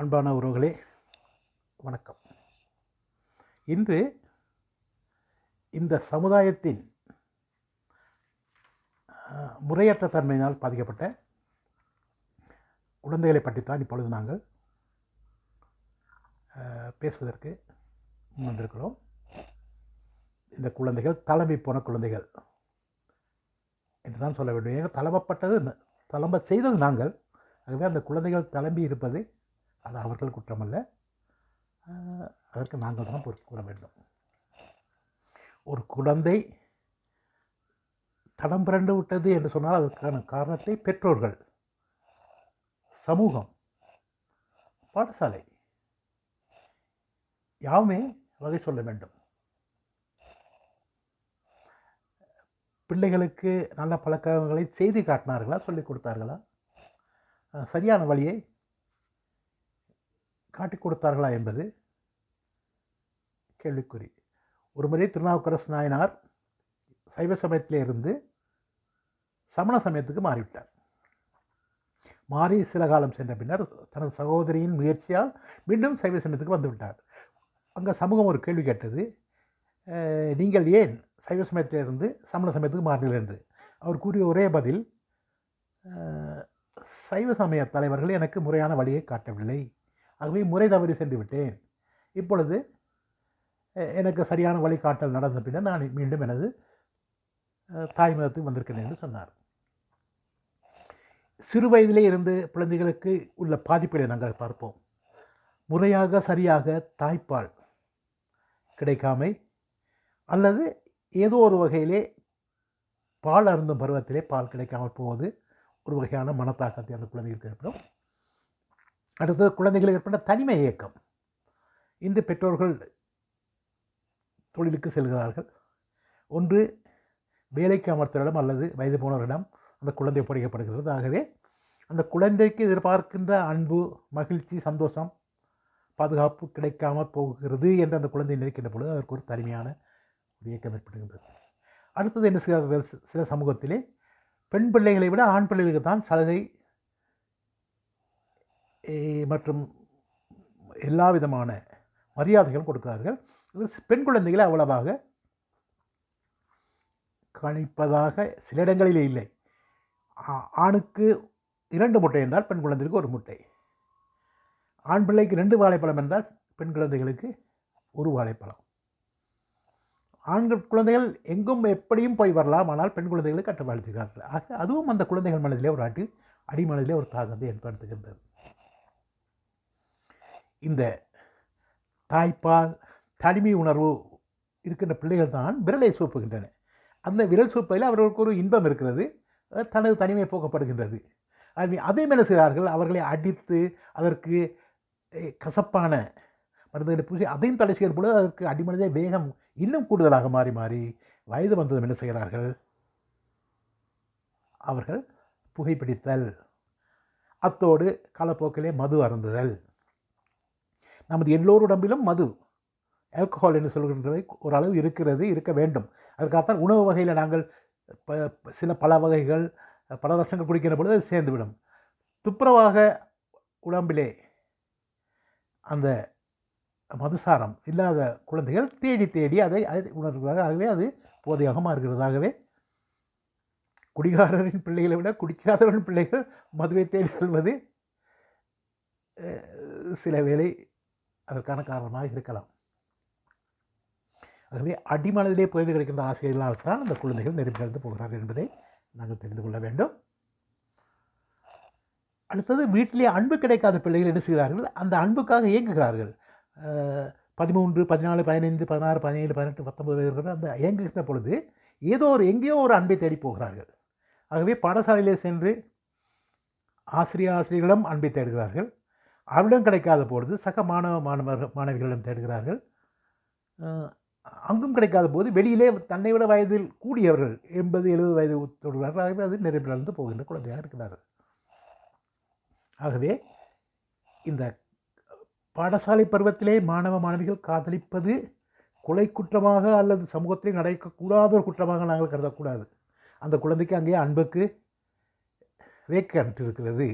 அன்பான உறவுகளே வணக்கம். இன்று இந்த சமுதாயத்தின் முறையற்ற தன்மையினால் பாதிக்கப்பட்ட குழந்தைகளை பற்றித்தான் இப்பொழுது நாங்கள் பேசுவதற்கு முன் வந்திருக்கிறோம். இந்த குழந்தைகள் தலைமை போன குழந்தைகள் என்று தான் சொல்ல வேண்டும். ஏன்னா தளம்பப்பட்டது தலைமை தளம்ப செய்தது நாங்கள். ஆகவே அந்த குழந்தைகள் தளம்பி இருப்பது அது அவர்கள் குற்றமல்ல. அதற்கு நாங்கள் தான் பொறுப்பு கூற வேண்டும். ஒரு குழந்தை தடம் பிறண்டு விட்டது என்று சொன்னால் அதற்கான காரணத்தை பெற்றோர்கள். சமூகம் பாடசாலை யாவுமே வகை சொல்ல வேண்டும். பிள்ளைகளுக்கு நல்ல பழக்கங்களை செய்து காட்டினார்களா சொல்லிக் கொடுத்தார்களா? சரியான வழியை காட்டிக் கொடுத்தார்களா என்பது கேள்விக்குறி. ஒரு முறை திருநாவுக்கரசு நாயனார் சைவ சமயத்திலே இருந்து சமண சமயத்துக்கு மாறிவிட்டார். மாறி சில காலம் சென்ற பின்னர் தனது சகோதரியின் முயற்சியால் மீண்டும் சைவ சமயத்துக்கு வந்துவிட்டார். அங்கே சமூகம் ஒரு கேள்வி கேட்டது நீங்கள் ஏன் சைவ சமயத்திலிருந்து சமண சமயத்துக்கு மாறினீர்கள்? அவர் கூறிய ஒரே பதில் சைவ சமய தலைவர்கள் எனக்கு முறையான வழியை காட்டவில்லை. ஆகவே முறை தவறி சென்று விட்டேன். இப்பொழுது எனக்கு சரியான வழிகாட்டல் நடந்த பின்னர் நான் மீண்டும் எனது தாய்மதத்துக்கு தாய் மதத்துக்கு வந்திருக்கிறேன் என்று சொன்னார். சிறு வயதிலே இருந்து குழந்தைகளுக்கு உள்ள பாதிப்புகளை நாங்கள் பார்ப்போம். முறையாக சரியாக தாய்ப்பால் கிடைக்காமை அல்லது ஏதோ ஒரு வகையிலே பால் அருந்தும் பருவத்திலே பால் கிடைக்காமல் போவது ஒரு வகையான மனத்தாக்கத்தை அந்த குழந்தைகளுக்கு ஏற்படும். அடுத்தது குழந்தைகளுக்கு ஏற்பட்ட தனிமை இயக்கம். இந்த பெற்றோர்கள் தொழிலுக்கு செல்கிறார்கள். ஒன்று வேலைக்கு அமர்த்தரிடம் அல்லது வயது போனவரிடம் அந்த குழந்தை ஒப்படைக்கப்படுகிறது. ஆகவே அந்த குழந்தைக்கு எதிர்பார்க்கின்ற அன்பு மகிழ்ச்சி சந்தோஷம் பாதுகாப்பு கிடைக்காமல் போகிறது என்று அந்த குழந்தை நினைக்கின்ற பொழுது அதற்கு ஒரு தனிமையான ஒரு இயக்கம் ஏற்படுகின்றது. அடுத்தது என்ன செய்கிறார்கள்? சில சமூகத்திலே பெண் பிள்ளைகளை விட ஆண் பிள்ளைகளுக்கு தான் சலுகை மற்றும் எல்லா விதமான மரியாதைகளும் கொடுக்கிறார்கள். பெண் குழந்தைகளை அவ்வளவாக கணிப்பதாக சில இடங்களிலே இல்லை. ஆ- ஆணுக்கு இரண்டு முட்டை என்றால் பெண் குழந்தைகளுக்கு ஒரு முட்டை. ஆண் பிள்ளைக்கு ரெண்டு வாழைப்பழம் என்றால் பெண் குழந்தைகளுக்கு ஒரு வாழைப்பழம். ஆண்கள் குழந்தைகள் எங்கும் எப்படியும் போய் வரலாம் ஆனால் பெண் குழந்தைகளை கட்டுப்படுத்துகிறார்கள் ஆக அதுவும் அந்த குழந்தைகள் மனதிலே ஒரு ஆட்டு அடிமனதிலே ஒரு தாக்கத்தை ஏற்படுத்துகின்றது. இந்த தாய்ப்பால் தனிமை உணர்வு இருக்கின்ற பிள்ளைகள் தான் விரலை சூப்புகின்றன. அந்த விரல் சூப்பையில் அவர்களுக்கு ஒரு இன்பம் இருக்கிறது. தனது தனிமை போக்கப்படுகின்றது. அதே மேலே செய்கிறார்கள் அவர்களை அடித்து அதற்கு கசப்பான மருந்துகளை பூசி அதையும் தடை செய்கிற பொழுது அதற்கு அடிமனதே வேகம் இன்னும் கூடுதலாக மாறி மாறி வயது வந்ததும் என்ன செய்கிறார்கள்? அவர்கள் புகைப்பிடித்தல். அத்தோடு காலப்போக்கிலே மது அருந்துதல். நமது எல்லோர் உடம்பிலும் மது. ஆல்கஹால் என்று சொல்கின்றவை ஓரளவு இருக்கிறது இருக்க வேண்டும். அதற்காகத்தான் உணவு வகையில் நாங்கள் ப- சில பல வகைகள் பல ரசங்கள் குடிக்கிற பொழுது அது சேர்ந்துவிடும். துப்புரவாக உடம்பிலே அந்த மதுசாரம் இல்லாத குழந்தைகள் தேடி தேடி அதை அதை உணர்கிறார்கள். ஆகவே அது போதையாக மாறுகிறதாகவே குடிகாரரின் பிள்ளைகளை விட குடிக்காதவரின் பிள்ளைகள் மதுவை தேடி செல்வது சில வேளை அதற்கான காரணமாக இருக்கலாம். ஆகவே அடிமனதிலே புரிந்து கிடைக்கின்ற ஆசிரியர்களால் தான் அந்த குழந்தைகள் நெருப்பிலிருந்து போகிறார்கள் என்பதை நாங்கள் தெரிந்து கொள்ள வேண்டும். அடுத்தது வீட்டிலே அன்பு கிடைக்காத பிள்ளைகள் என்ன செய்கிறார்கள்? அந்த அன்புக்காக இயங்குகிறார்கள். பதிமூன்று பதினாலு பதினைந்து பதினாறு பதினேழு பதினெட்டு பத்தொன்பது வயது அந்த இயங்குகின்ற பொழுது ஏதோ ஒரு எங்கேயோ ஒரு அன்பை தேடி போகிறார்கள். ஆகவே பாடசாலையிலே சென்று ஆசிரியர் ஆசிரியர்களிடம் அன்பை தேடுகிறார்கள். அவரிடம் கிடைக்காத பொழுது சக மாணவ மாணவர்கள் மாணவிகளிடம் தேடுகிறார்கள். அங்கும் கிடைக்காத போது வெளியிலே தன்னை விட வயதில் கூடியவர்கள் எண்பது எழுபது வயது தொடுகிறார்கள். ஆகவே அது நிறைவிழந்து போகின்ற குழந்தையாக இருக்கிறார்கள். ஆகவே இந்த பாடசாலை பருவத்திலே மாணவ மாணவிகள் காதலிப்பது கொலை குற்றமாக அல்லது சமூகத்திலே நடக்கக்கூடாத ஒரு குற்றமாக நாங்கள் கருதக்கூடாது. அந்த குழந்தைக்கு அங்கே அன்புக்கு வேக்க அனுப்பியிருக்கிறது.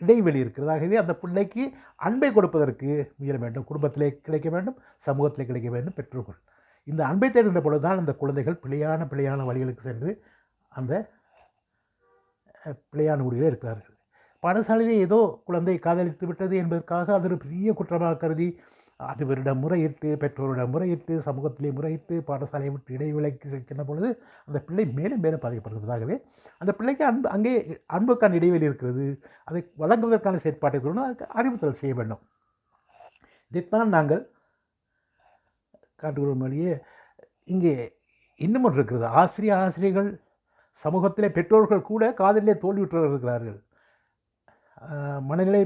இடைவெளி இருக்கிறது ஆகவே அந்த பிள்ளைக்கு அன்பை கொடுப்பதற்கு முயல வேண்டும். குடும்பத்திலே கிடைக்க வேண்டும் சமூகத்திலே கிடைக்க வேண்டும் பெற்றோர்கள். இந்த அன்பை தேடுகின்ற பொழுதுதான் அந்த குழந்தைகள் பிழையான பிழையான வழிகளுக்கு சென்று அந்த பிழையான முடிவில் இருக்கிறார்கள். பாடசாலையிலே ஏதோ குழந்தை காதலித்து விட்டது என்பதற்காக அது ஒரு பெரிய குற்றமாக கருதி அதுவரிடம் முறையிட்டு பெற்றோரிடம் முறையிட்டு சமூகத்திலே முறையிட்டு பாடசாலையை விட்டு இடைவிலைக்கு செல்கின்ற பொழுது அந்த பிள்ளை மேலும் மேலும் பாதிக்கப்படுகிறதாகவே அந்த பிள்ளைக்கு அன்பு அங்கே அன்புக்கான இடைவெளி இருக்கிறது. அதை வழங்குவதற்கான செயற்பாட்டை தொடர்ந்து அதுக்கு அறிவுறுத்தல் செய்ய வேண்டும். இதைத்தான் நாங்கள் காட்டுகிறோம் வழியே இங்கே இன்னும் ஒன்று இருக்கிறது. ஆசிரியர் ஆசிரியர்கள் சமூகத்திலே பெற்றோர்கள் கூட காதலிலே தோல்வியுற்றவர்கள் இருக்கிறார்கள். மனநிலை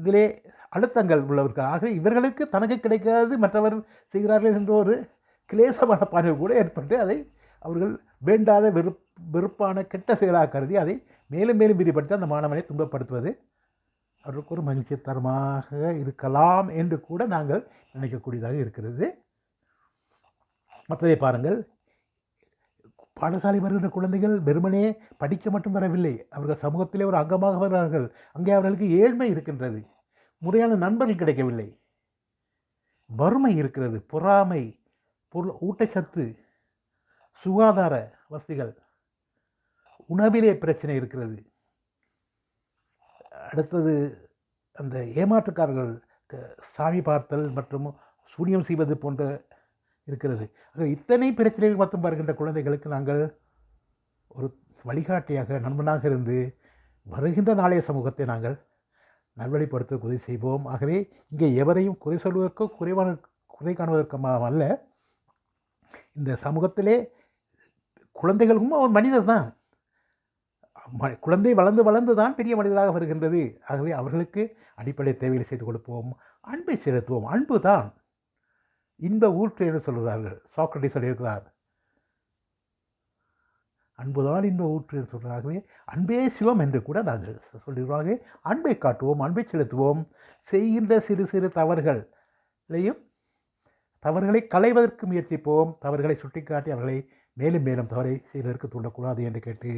இதிலே அழுத்தங்கள் உள்ளவர்கள். ஆகவே இவர்களுக்கு தனக்கு கிடைக்காது மற்றவர் செய்கிறார்கள் என்ற ஒரு கிளேசமான பார்வை கூட ஏற்பட்டு அதை அவர்கள் வேண்டாத வெறுப் வெறுப்பான கெட்ட செயலாக கருதி அதை மேலும் மேலும் விரிப்படுத்தி அந்த மாணவனை துன்பப்படுத்துவது அவர்களுக்கு ஒரு மகிழ்ச்சி தரமாக இருக்கலாம் என்று கூட நாங்கள் நினைக்கக்கூடியதாக இருக்கிறது. மற்றதை பாருங்கள். பாடசாலை வருகின்ற குழந்தைகள் வெறுமனே படிக்க மட்டும் வரவில்லை. அவர்கள் சமூகத்திலே ஒரு அங்கமாக வருகிறார்கள் அங்கே அவர்களுக்கு ஏழ்மை இருக்கின்றது. முறையான நண்பர்கள் கிடைக்கவில்லை. வறுமை இருக்கிறது. பொறாமை பொருள் ஊட்டச்சத்து சுகாதார வசதிகள். உணவிலே பிரச்சனை இருக்கிறது. அடுத்தது அந்த ஏமாற்றுக்காரர்கள் சாமி பார்த்தல் மற்றும் சூனியம் செய்வது போன்ற இருக்கிறது. ஆக இத்தனை பிரச்சனைகள் மட்டும் வருகின்ற குழந்தைகளுக்கு நாங்கள் ஒரு வழிகாட்டியாக நண்பனாக இருந்து வருகின்ற நாளைய சமூகத்தை நாங்கள் நல்வழிப்படுத்த உதவி செய்வோம். ஆகவே இங்கே எவரையும் குறை சொல்வதற்கோ குறைவான குறை காணுவதற்கோ அல்ல இந்த சமூகத்திலே குழந்தைகளுக்கும் அவன் மனிதர் தான். குழந்தை வளர்ந்து வளர்ந்து தான் பெரிய மனிதராக வருகின்றது. ஆகவே அவர்களுக்கு அடிப்படை தேவைகளை செய்து கொடுப்போம். அன்பை செலுத்துவோம். அன்பு தான் இன்ப ஊற்று என்று சொல்கிறார்கள். சாக்ரட்டி சொல்லியிருக்கிறார். அன்புதான் இன்ப ஊற்று என்று சொல்கிறார்களே அன்பே சிவம் என்று கூட நாங்கள் சொல்கிறோம் அன்பை காட்டுவோம் அன்பை செலுத்துவோம். செய்கின்ற சிறு சிறு தவறுகளையும் தவறுகளை களைவதற்கு முயற்சிப்போம். தவறுகளை சுட்டிக்காட்டி அவர்களை மேலும் மேலும் தவறை செய்வதற்கு தூண்டக்கூடாது என்று கேட்டு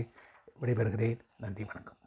விடைபெறுகிறேன். நன்றி வணக்கம்.